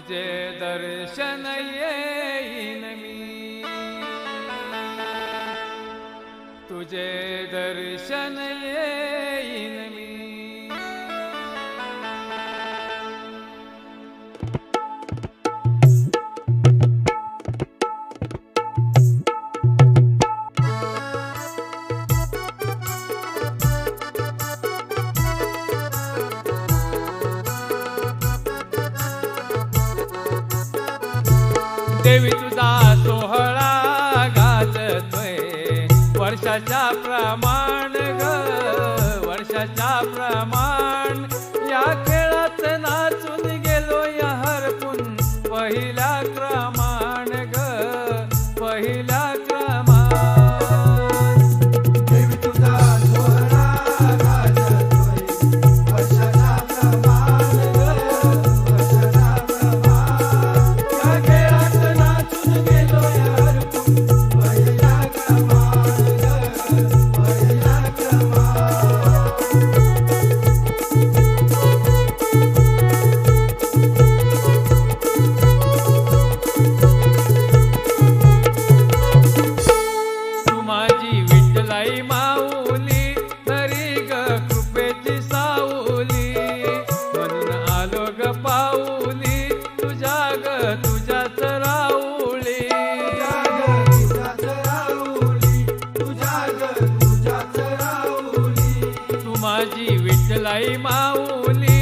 तुझे दर्शन येईन मी. तुझे दर्शन येईन देवी तुझा सोहळा घालतोय वर्षाच्या प्रमाण ग वर्षाच्या प्रमाण या झालो ग पाऊली तुझ्या ग तुझ्याच तुझ्या तुझ्या ग तुझ्याच राऊली. तू माझी विठलाई माऊली.